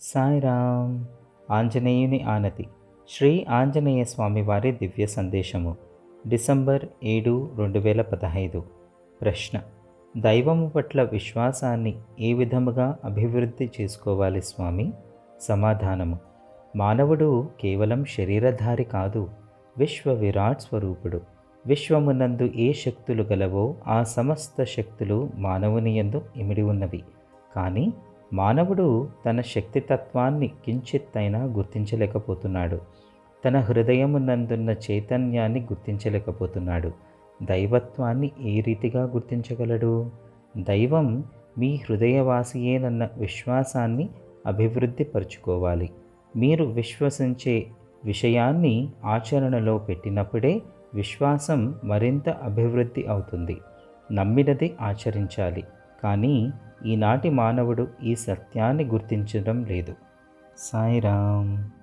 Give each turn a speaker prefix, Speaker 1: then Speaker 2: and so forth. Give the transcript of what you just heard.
Speaker 1: సాయిరామ్. ఆంజనేయుని ఆనతి. శ్రీ ఆంజనేయ స్వామి వారి దివ్య సందేశము. డిసెంబర్ ఏడు రెండు వేల పదహైదు. ప్రశ్న. దైవము పట్ల విశ్వాసాన్ని ఏ విధముగా అభివృద్ధి చేసుకోవాలి స్వామి? సమాధానము. మానవుడు కేవలం శరీరధారి కాదు విశ్వ విరాట్ స్వరూపుడు. విశ్వమునందు ఏ శక్తులు గలవో ఆ సమస్త శక్తులు మానవుని యందు ఇమిడి ఉన్నవి. కానీ మానవుడు తన శక్తితత్వాన్ని కించిత్తైనా గుర్తించలేకపోతున్నాడు. తన హృదయమునందున్న చైతన్యాన్ని గుర్తించలేకపోతున్నాడు. దైవత్వాన్ని ఏ రీతిగా గుర్తించగలడు? దైవం మీ హృదయవాసియేనన్న విశ్వాసాన్ని అభివృద్ధి పరుచుకోవాలి మీరు విశ్వసించే విషయాన్ని ఆచరణలో పెట్టినప్పుడే విశ్వాసం మరింత అభివృద్ధి అవుతుంది. నమ్మినది ఆచరించాలి. కానీ ఈనాటి మానవుడు ఈ సత్యాన్ని గుర్తించడం లేదు. సాయిరామ్.